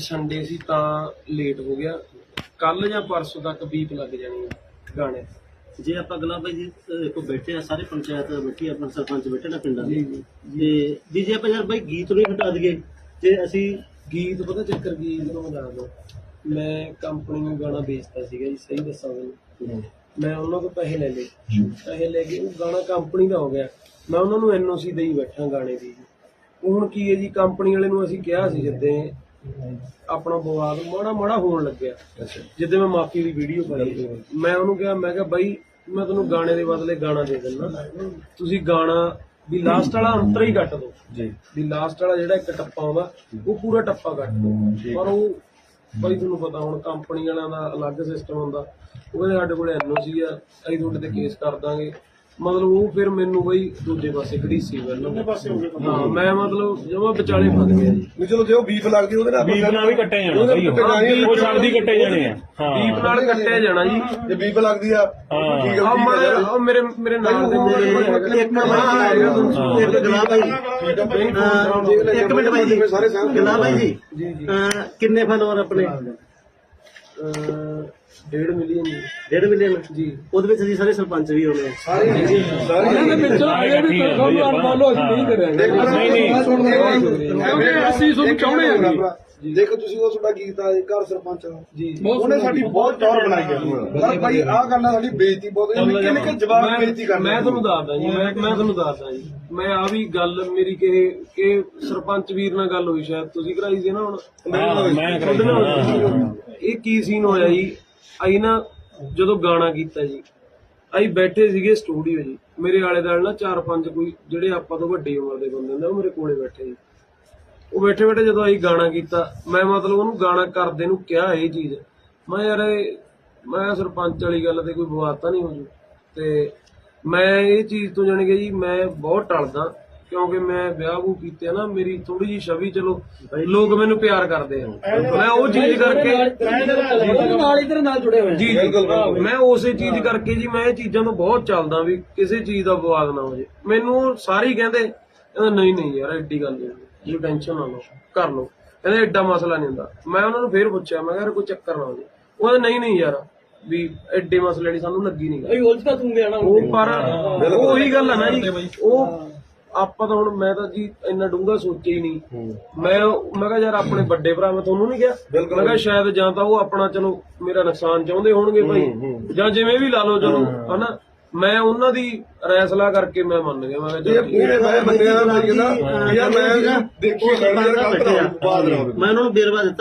Sunday ਸੀ ਤਾਂ late ਹੋ ਗਿਆ। ਕੱਲ ਜਾਂ ਪਰਸੋਂ ਤੱਕ ਬੀਪ ਲੱਗ ਜਾਣੀ ਆ ਗਾਣੇ। ਜੇ ਆਪਾਂ ਅਗਲਾ ਬਾਈ ਜੀ ਬੈਠੇ ਆ ਸਾਰੇ ਪੰਚਾਇਤ ਬੈਠੀ ਆ, ਆਪਣਾ ਸਰਪੰਚ ਬੈਠੇ ਨਾ ਪਿੰਡਾਂ ਦੇ। ਤੇ ਵੀ ਜੇ। ਆਪਾਂ ਯਾਰ ਬਾਈ ਗੀਤ ਨੂੰ ਹੀ ਹਟਾ ਦਈਏ। ਤੇ ਅਸੀਂ ਗੀਤ ਪਤਾ ਚੱਕਰ ਕੀ ਜਦੋਂ ਮੈਂ ਦੱਸਦਾ ਮੈਂ ਕੰਪਨੀ ਨੂੰ ਗਾਣਾ ਵੇਚਦਾ ਸੀਗਾ ਜੀ ਸਹੀ ਦੱਸਾਂ ਤੁਹਾਨੂੰ ਮੈਂ ਉਹਨਾਂ ਤੋਂ ਪੈਸੇ ਲੈ ਲਏ। ਪੈਸੇ ਲੈ ਕੇ ਉਹ ਗਾਣਾ ਕੰਪਨੀ ਦਾ ਹੋ ਗਿਆ। ਮੈਂ ਉਹਨਾਂ ਨੂੰ ਐਨਓਸੀ ਦੇਈ ਬੈਠਾ ਗਾਣੇ ਦੀ। ਉਹ ਹੁਣ ਕੀ ਹੈ ਜੀ ਕੰਪਨੀ ਵਾਲੇ ਨੂੰ ਅਸੀਂ ਕਿਹਾ ਸੀ ਜਿੱਦੇ ਆਪਣਾ ਵਿਵਾਦ ਮਾੜਾ ਮਾੜਾ ਹੋਣ ਲੱਗਿਆ। ਜਿੱਦੇ ਮੈਂ ਮਾਫੀ ਦੀ ਵੀਡੀਓ ਪਾਈ। ਮੈਂ ਉਹਨੂੰ ਕਿਹਾ ਮੈਂ ਕਿਹਾ ਬਾਈ ਮੈਂ ਤੁਹਾਨੂੰ ਗਾਣੇ ਦੇ ਬਦਲੇ ਗਾਣਾ ਦੇ ਦਿੰਦਾ। ਤੁਸੀਂ ਗਾਣਾ ਵੀ ਲਾਸਟ ਵਾਲਾ ਅੰਤਰ ਹੀ ਕੱਟ ਦਿਓ ਜੀ। ਵੀ ਲਾਸਟ ਵਾਲਾ ਜਿਹੜਾ ਇੱਕ ਟੱਪਾ ਆਉਂਦਾ ਉਹ ਪੂਰਾ ਟੱਪਾ ਕੱਟ ਦਿਓ ਪਰ ਉਹ ਬਾਈ ਤੁਹਾਨੂੰ ਪਤਾ ਹੁਣ ਕੰਪਨੀ ਵਾਲਿਆਂ ਦਾ ਅਲੱਗ ਸਿਸਟਮ ਹੁੰਦਾ। ਉਹਦੇ ਸਾਡੇ ਕੋਲ ਐਨਓਸੀ ਆ। ਅਸੀਂ ਤੁਹਾਡੇ ਤੇ ਕੇਸ ਕਰ ਦਾਂਗੇ। ਮਤਲਬ ਉਹ ਫਿਰ ਮੈਨੂੰ ਬਈ ਦੂਜੇ ਪਾਸੇ ਘੜੀਸੀ ਵੱਲੋਂ ਪਾਸੇ ਹੋ ਗਏ ਹਾਂ ਮੈਂ ਮਤਲਬ ਜਮਾ ਵਿਚਾਲੇ ਫਸ ਗਿਆ ਜੀ। ਨਹੀਂ ਚਲੋ ਜੇ ਉਹ ਬੀਫ ਲੱਗਦੀ ਉਹਦੇ ਨਾਲ ਬੀਫ ਨਾਲ ਵੀ ਕੱਟੇ ਜਾਣਾ ਉਹਦੇ ਬਈ ਉਹ। ਕੱਟੇ ਜਾਣੇ ਸ਼ਬਦੀ ਕੱਟੇ ਜਾਣੇ ਆ। ਦੀਪ ਨਾਲ ਕੱਟਿਆ ਜਾਣਾ ਜੀ। ਜੇ ਬੀਫ ਲੱਗਦੀ ਆ ਹਾਂ। ਠੀਕ ਆ ਆ। ਮੇਰੇ ਮੇਰੇ ਨਾਲ ਦੇ ਮੁੰਡੇ। ਇੱਕ ਗਲਾ ਬਾਈ ਅਹ ਇੱਕ ਮਿੰਟ ਬਾਈ ਜੀ। ਸਾਰੇ ਗਲਾ ਬਾਈ ਜੀ। ਜੀ ਜੀ। ਅਹ ਕਿੰਨੇ ਫਾਲੋਅਰ ਆਪਣੇ? ਅਹ, ਡੇਢ ਮਿਲੀਅਨ ਜੀ। ਡੇਢ ਮਿਲੀਅਨ? ਜੀ। ਉਹਦੇ ਵਿੱਚ ਅਸੀਂ ਸਾਰੇ ਸਰਪੰਚ ਵੀ ਹੋਣੇ ਆ। ਸਾਰੇ ਇਹਨਾਂ ਦੇ ਵਿੱਚੋਂ ਇਹ ਵੀ ਤੁਹਾਨੂੰ ਅਨਫੋਲੋ ਅਸੀਂ ਨਹੀਂ ਕਰਾਂਗੇ ਨਹੀਂ ਨਹੀਂ। ਕਿਉਂਕਿ ਅਸੀਂ ਤੁਹਾਨੂੰ ਚਾਹੁੰਦੇ ਹਾਂ ਜੀ। ਦੇਖੋ ਤੁਸੀਂ ਉਹ ਤੁਹਾਡਾ ਗੀਤ ਆ ਘਰ ਸਰਪੰਚ। ਜੀ। ਉਹਨੇ ਸਾਡੀ ਬਹੁਤ ਟੌਰ ਬਣਾਈ ਹੈ ਪਰ ਭਾਈ ਆਹ ਗੱਲ ਨਾਲ ਸਾਡੀ ਬੇਇੱਜ਼ਤੀ ਬਹੁਤ ਹੋਈ। ਨਿੱਕੇ ਨਿੱਕੇ ਜਵਾਬ ਬੇਇੱਜ਼ਤੀ ਕਰਦੇ ਮੈਂ ਤੁਹਾਨੂੰ ਦੱਸਦਾ ਜੀ ਮੈਂ ਮੈਂ ਤੁਹਾਨੂੰ ਦੱਸਦਾ ਜੀ। ਮੈਂ ਆ ਵੀ ਗੱਲ ਮੇਰੀ ਕਿ ਕਿ ਸਰਪੰਚ ਵੀਰ ਨਾਲ ਗੱਲ ਹੋਈ ਸ਼ਾਇਦ। ਤੁਸੀਂ ਕਰਾਈ ਸੀ ਨਾ ਹੁਣ? ਮੈਂ ਸੀ। ਇਹ ਕੀ ਸੀਨ ਹੋਇਆ ਜੀ? ਅਸੀਂ ਨਾ ਜਦੋਂ ਗਾਣਾ ਕੀਤਾ ਜੀ, ਅਸੀਂ ਬੈਠੇ ਸੀਗੇ ਸਟੂਡੀਓ ਜੀ। ਮੇਰੇ ਆਲੇ ਦੁਆਲੇ ਨਾ ਚਾਰ ਪੰਜ ਕੋਈ ਜਿਹੜੇ ਆਪਾਂ ਤੋਂ ਵੱਡੀ ਉਮਰ ਦੇ ਬੰਦੇ ਹੁੰਦੇ ਉਹ ਮੇਰੇ ਕੋਲੇ ਬੈਠੇ ਜੀ। ਉਹ ਬੈਠੇ ਬੈਠੇ ਜਦੋਂ ਅਸੀਂ ਗਾਣਾ ਕੀਤਾ, ਮੈਂ ਮਤਲਬ ਉਹਨੂੰ ਗਾਣਾ ਕਰਦੇ ਨੂੰ ਕਿਹਾ ਇਹ ਚੀਜ਼। ਮੈਂ ਯਾਰ ਮੈਂ ਸਰਪੰਚ ਵਾਲੀ ਗੱਲ ਤੇ ਕੋਈ ਵਿਵਾਦ ਤਾਂ ਨਹੀਂ ਹੋ ਜੂ। ਤੇ ਮੈਂ ਇਹ ਚੀਜ਼ ਤੋਂ ਜਾਣੀ ਕਿ ਜੀ, ਮੈਂ ਬਹੁਤ ਟਲਦਾ। ਕਿਉਂਕਿ ਮੈਂ ਵਿਆਹ ਵੂ ਕੀਤੇ ਆ ਨਾ ਮੇਰੀ ਥੋੜੀ ਜੀ ਛਵੀ ਚਲੋ ਲੋਕ ਮੈਨੂੰ ਪਿਆਰ ਕਰਦੇ ਆ। ਮੈਂ ਉਹ ਚੀਜ਼ ਕਰਕੇ ਨਾਲ ਇਧਰ ਨਾਲ ਜੁੜੇ ਹੋਏ ਜੀ ਜੀ। ਮੈਂ ਉਸੇ ਚੀਜ਼ ਕਰਕੇ ਜੀ ਮੈਂ ਇਹ ਚੀਜ਼ਾਂ ਤੋਂ ਬਹੁਤ ਚੱਲਦਾ ਵੀ ਕਿਸੇ ਚੀਜ਼ ਦਾ ਵਿਵਾਦ ਨਾ ਹੋ ਜੇ। ਮੈਨੂੰ ਸਾਰੇ ਕਹਿੰਦੇ ਕਹਿੰਦੇ ਨਹੀਂ ਨਹੀਂ ਯਾਰ ਐਡੀ ਗੱਲ ਨਹੀਂ ਜੀ ਟੈਨਸ਼ਨ ਨਾ ਲਓ ਕਰ ਲਓ। ਕਹਿੰਦੇ ਐਡਾ ਮਸਲਾ ਨਹੀਂ ਹੁੰਦਾ। ਮੈਂ ਉਹਨਾਂ ਨੂੰ ਫੇਰ ਪੁੱਛਿਆ ਮੈਂ ਕਿਹਾ ਯਾਰ ਕੋਈ ਚੱਕਰ ਨਾ ਹੋ ਜੇ। ਉਹ ਕਹਿੰਦੇ ਨਹੀਂ ਨਹੀਂ ਯਾਰ ਵੀ ਐਡੇ ਮਸਲੇ ਨਹੀਂ ਸਾਨੂੰ ਲੱਗੀ ਨਹੀਂ ਗੱਲ। ਉਲਝ ਤਾਂ ਤੂੰ ਗਿਆ ਨਾ ਉਹ ਪਰ ਉਹ ਉਹੀ ਗੱਲ ਹੈ ਨਾ ਜੀ। ਉਹ ਆਪਾਂ ਤਾਂ ਹੁਣ ਮੈਂ ਤਾਂ ਜੀ ਇੰਨਾ ਡੂੰਘਾ ਸੋਚਿਆ ਹੀ ਨਹੀਂ। ਮੈਂ ਮੈਂ ਕਿਹਾ ਯਾਰ ਆਪਣੇ ਵੱਡੇ ਭਰਾ ਮੈਂ ਤੁਹਾਨੂੰ ਨਹੀਂ ਕਿਹਾ। ਮੈਂ ਕਿਹਾ ਸ਼ਾਇਦ ਜਾਂ ਤਾਂ ਉਹ ਆਪਣਾ ਚਲੋ ਮੇਰਾ ਨੁਕਸਾਨ ਚਾਹੁੰਦੇ ਹੋਣਗੇ ਭਾਈ। ਜਾਂ ਜਿਵੇਂ ਵੀ ਲਾ ਲਓ ਚਲੋ ਹਨਾ? ਮੈਂ ਉਹਨਾਂ ਦੀ ਰੈਸਲਾ ਕਰਕੇ ਮੈਂ ਮੰਨ ਗਿਆ। ਮੈਂ ਕਿਹਾ। ਪੂਰੇ ਮੈਂ ਬੰਦਿਆਂ ਦਾ ਭਾਈ ਕਹਿੰਦਾ ਯਾਰ ਮੈਂ ਦੇਖੀ ਮੈਂ ਯਾਰ ਗਲਤ ਨਾ ਹੋਵੇ, ਬਾਤ ਨਾ ਹੋਵੇ ਮੈਂ ਉਹਨਾਂ ਨੂੰ ਬੇਰਵਾ ਦਿੱਤਾ।